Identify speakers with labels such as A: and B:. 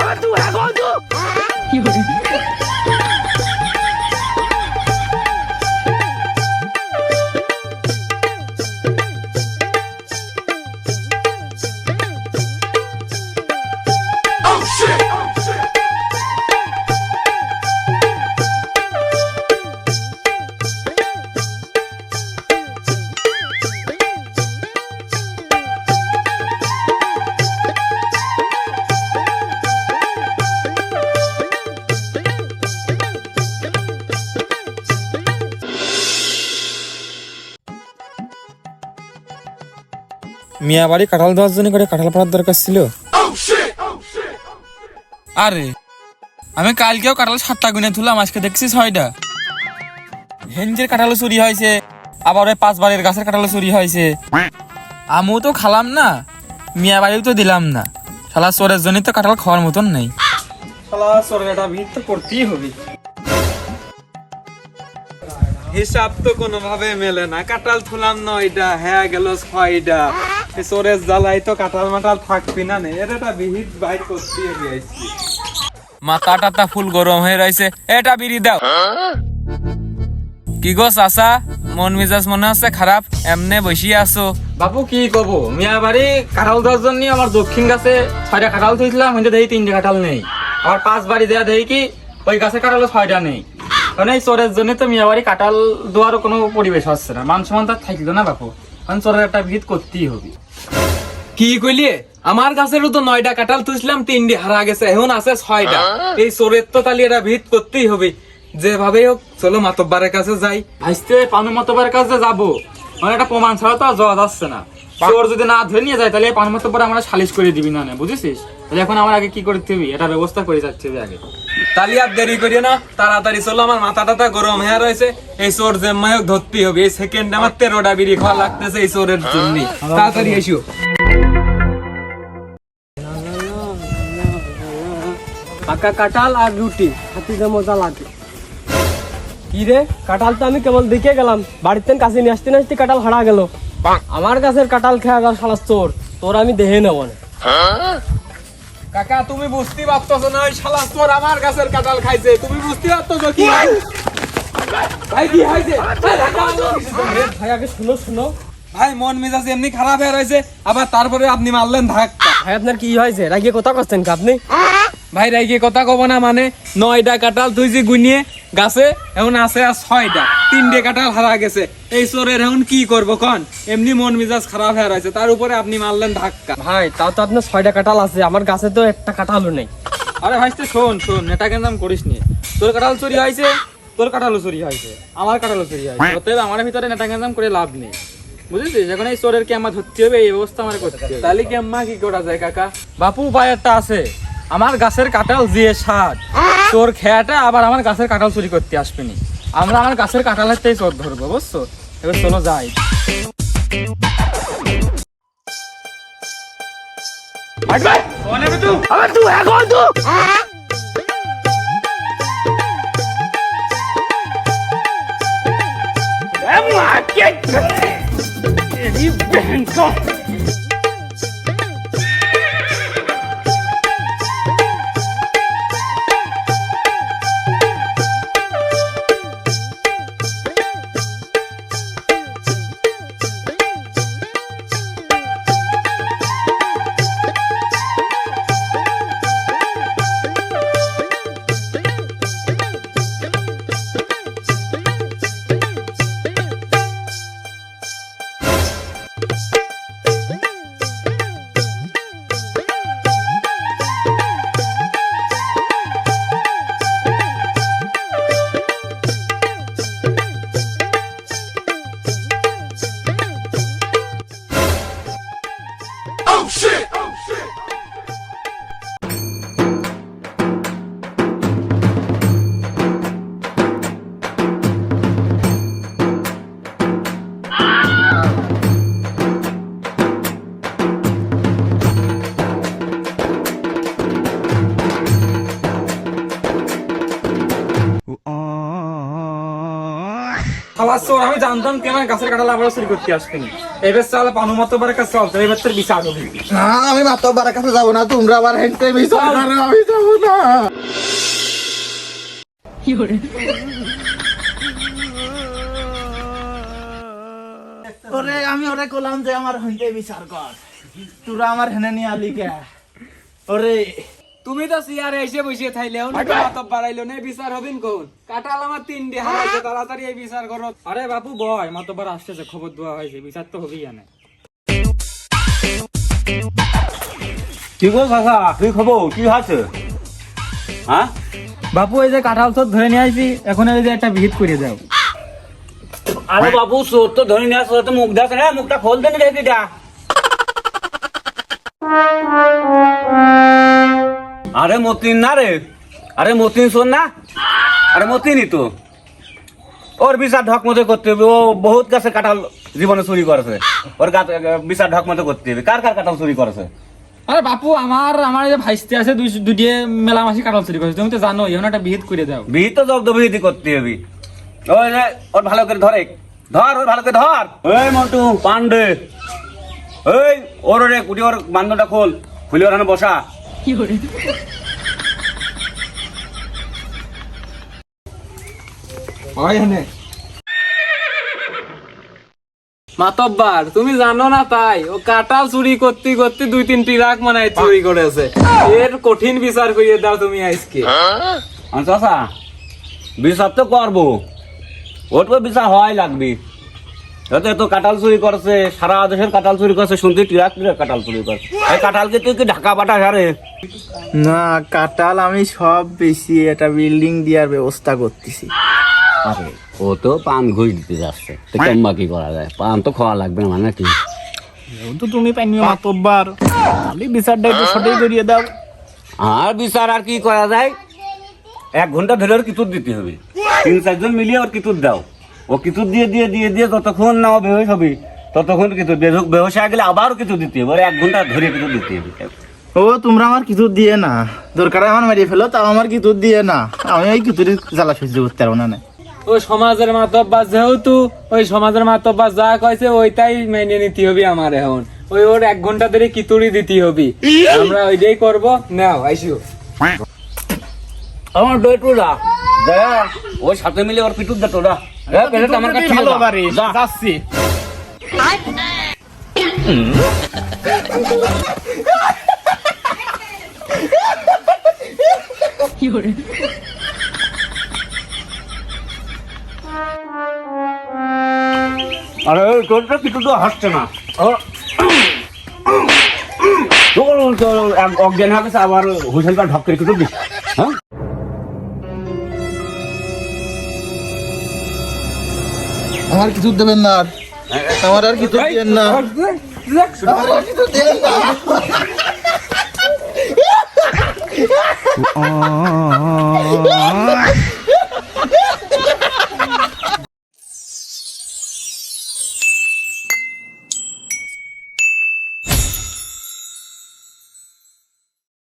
A: আবার তুই মিয়া বাড়ি কাঁঠাল দেওয়ার জন্য করে কাঁঠাল পাড়ার দরকার ছিল।
B: আরে আমি কালকেও কাঁঠাল সাতটা গুনে তুললাম আজকে দেখছি ছয়টা। হেঞ্জের কাঁঠালও চুরি হয়েছে আবার ওই পাঁচ বাড়ির গাছের কাঁঠালও চুরি হয়েছে। আমিও তো খালাম না মিয়া বাড়িও তো দিলাম না। শালা চোরের জন্যই তো কাঁঠাল খাওয়ার মতন নেই। শালা চোরের একটা ভিড় তো করতেই হবে।
C: হিসাব তো কোনোভাবে মেলে না কাটাল থুলাম নয়টা হ্যাঁ গেল ছয়টা। এ চোরের জ্বালাই তো কাটাল মাটাল থাকবি না নে। একটা বিহিত বাইর করতে গিয়েছি
B: মাথা টাতা ফুল গরম হয়ে রয়েছে। এটা বিড়ি দাও। কি গো চাচা? মন মেজাজ মনে হচ্ছে খারাপ? এমনে বসিয়ে আছো। বাপু কি কব? মিয়া বাড়ি কাঁঠাল দেওয়ার জন্য আমার দক্ষিণ গাছে ছয়টা কাঁঠাল থইছিলাম কিন্তু দেখি তিনটে কাঁঠাল নেই। আবার পাঁচ বাড়ি দেওয়া দেখি কি ওই গাছে কাঁঠাল ছয়টা নেই। কারণ এই চোরের জন্য তো মিয়া বাড়ি কাঁঠাল দেওয়ারও কোনো পরিবেশ হচ্ছে না। মান সমান তার থাকল না বাপু। কারণ চোরের একটা ভিত করতেই হবে।
C: কি কইলি? আমার কাছেরও তো নয়টা কাটাল তুইছিলাম তিনটি হারা গেছে এখন আছে ছয়টা এই চোরের তো তাহলে এটা ভিত করতেই হবে। যেভাবে হোক চলো মাতব্বারের কাছে যাই।
B: ভাইস্তে পানু মতবার কাছে যাব। মানে একটা প্রমাণ ছাড়া তো আর যাওয়া যাচ্ছে না। চোর যদি না ধরে নিয়ে যায় তাহলে পানু মতবার আমরা সালিশ করে দিবি না না, বুঝেছিস? তাহলে এখন আমার আগে কি করতে হবে? এটা ব্যবস্থা করে যাচ্ছে আগে।
C: তাহলে আর দেরি করি না তাড়াতাড়ি চলো আমার মাথা টাথা গরম হয়ে রয়েছে। এই চোর জেম্মাই হোক ধরতেই হবে এই সেকেন্ড আমার তেরোটা বিড়ি খাওয়া লাগতেছে এই চোরের জন্য। তাড়াতাড়ি এসো।
D: পাকা কাঁঠাল আর রুটি হাতিতে মজা লাগে। কি রে কাঁঠাল তো আমি কেবল দেখে গেলাম বাড়িতে কাছে নিয়ে আসতে না আসতে কাঁঠাল হারা গেল। আমার কাছের কাঁঠাল খেয়া গেল শালা চোর তোর আমি দেহে নেব না।
C: কাকা তুমি বুঝতে পারতেছো না ওই শালা তোর আমার গাছের কাঁঠাল খাইছে। তুমি বুঝতে পারতেছো কি? ভাই কি হয়েছে?
D: ভাই আগে শুনো শুনো।
C: ভাই মন মেজাজ এমনি খারাপ হয়ে রয়েছে আবার তারপরে আপনি মারলেন ধাক্কা।
D: ভাই আপনার কি হয়েছে? রাগিয়ে কথা করছেন আপনি?
C: ভাই রাইকে কথা কব না মানে? নয়টা কাঁঠাল তুই যে গুনিয়ে গাছে এখন আছে আর ছয়টা তিনটে কাঁঠাল হারা গেছে। এই চোরের এখন কি করব কন? এমনি মন মেজাজ খারাপ হয়ে রয়েছে। তার উপরে আপনি মারলেন ধাক্কা।
D: ভাই তাও তো আপনার ছয়টা কাঁঠাল আছে। আমার গাছে তো একটা কাঁঠালও নেই।
B: আরে ভাইস্তে শোন শোন নেটা কেন করিস নি। তোর কাঁঠাল চুরি হয়েছে? তোর কাঁঠালও চুরি হয়েছে। আমার কাঁঠালও চুরি হয়েছে। অতএব আমার ভিতরে নেটা কেন করে লাভ নেই। বুঝেছিস? এখন এই চোরের কে আমার ধরতে হবে? এই ব্যবস্থা আমার করতে হবে।
C: তাহলে কি আম্মা কি করা যায় কাকা?
B: বাপু উপায় একটা আছে। আমার গাছের কাঁঠাল দিয়ে সাত তোর খেয়াটা আবার আমার গাছের কাঁঠাল চুরি করতে আসবেনি। আমরা আমার গাছের কাঁঠালের থেকে চোর ধরবো, বুঝছ? এবার চলো যাই।
A: খালাস চোর আমি জানতাম তুই আমার গাছের কাঁঠাল আবার চুরি করতে আসবি এবার চল পানু মতো কাছে চল এবার তোর বিচার হবে।
E: না আমি মাতব্বারের কাছে যাব না তোমরা আবার হেঁটে বিচার আমি যাব না। ওরে আমি ওরে কলাম যে আমার হেঁটে বিচার কর। তোরা আমার হেনে নিয়ে আলি কে? ওরে
C: তুমি তো চেয়ারে এসে বসে থাইলেও না মাতব বাড়াইলো। না বিচার হবেন কোন? কাটাল আমার তিন দিয়ে হারাইছে তাড়াতাড়ি এই বিচার করো।
A: আরে বাপু বয় মতো বার আসতেছে খবর দেওয়া হয়েছে বিচার তো হবেই জানে
F: কি গো কাকা কি খবর? কি আছে হ্যাঁ?
A: বাপু এই যে কাঁঠাল চোর ধরে নিয়ে আসি এখন এই যে একটা ভিত করে দাও।
F: আরে বাবু চোর তো ধরে নিয়ে আসো তো মুখ দেখ না মুখটা খোল দেন রে কিটা আরে মতিন না রে। আরে মতিন শোন না। আরে মতিনই তো। ওর বিচার ঢক মতো করতে হবে। ও বহুত গাছে কাঁঠাল জীবনে চুরি করেছে। ওর বিচার ঢক মতো করতে হবে। কার কার কাঁঠাল চুরি করেছে?
A: আরে বাপু আমার আমার যে ভাইস্তে আছে দুই দুটিয়ে মেলামাসি কাঁঠাল চুরি করেছে। তুমি তো জানো এখন একটা ভিত করে দাও।
F: বিহিত তো জব্দ বিহিতি করতে হবে। ওই ওর ভালো করে ধরে ধর ওর ভালো করে ধর। ওই মন্টু পান্ডে ওই ওর রে কুটি ওর বান্ধবটা খোল। খুলি ওর বসা।
C: মাতব্বার তুমি জানো না তাই? ও কাটাল চুরি করতে করতে দুই তিন ট্রাক মানে চুরি করেছে। এর কঠিন বিচার করিয়ে দাও তুমি আজকে।
F: আচ্ছা বিচার তো করব। ওর তো বিচার হয় লাগবে। এত এত কাঁঠাল চুরি করছে সারা দেশের কাঁঠাল চুরি করছে শুনতে টিরাক টিরাক কাঁঠাল চুরি করছে। এই কাঁঠালকে তুই কি ঢাকা পাঠা হারে
E: না কাটাল আমি সব বেশি একটা বিল্ডিং দেওয়ার ব্যবস্থা করতেছি।
F: আরে ও তো পান ঘুষ দিতে যাচ্ছে। তো কেমবা কি করা যায়? পান তো খাওয়া লাগবে না মানে কি
E: তো তুমি পাইনিও মাতব্বার। খালি বিচারটা একটু সঠিক করিয়ে দাও।
F: আর বিচার আর কি করা যায়? এক ঘণ্টা ধরে ওর কিতুর দিতে হবে। তিন চারজন মিলিয়ে ওর কিতুর দাও। ও কিতুর দিয়ে দিয়ে দিয়ে দিয়ে যতক্ষণ না ও বেহস হবে। ততক্ষণ বেহস হয়ে গেলে আবার কিছু দিতে হবে। ওর এক ঘণ্টা ধরে কিছু দিতে হবে।
E: ও তোমরা আমার কিছু দিয়ে না। দরকার আমার মারিয়ে ফেলো তাও আমার কিছু দিয়ে না। আমি ওই কিছুরই জ্বালা সহ্য করতে পারব না না।
C: ও সমাজের মাতব্বার যেহেতু ওই সমাজের মাতব্বার যা কইছে ওইটাই মেনে নিতে হবে আমার এখন। ওই ওর এক ঘণ্টা ধরে কিতুড়ি দিতে হবে। আমরা ওইটাই করব। নাও আইসো।
F: আমার ওর সাথে মিলে ওর পিটুর দে তোরা আরে তোরটা কিছু তো হাসছে না অজ্ঞান হবে আবার হুসেনটা ঢক করে কিছু দিস
E: আমার কিছু দেবেন না আর আমার আর কিছু দেবেন না কিছু দেবেন না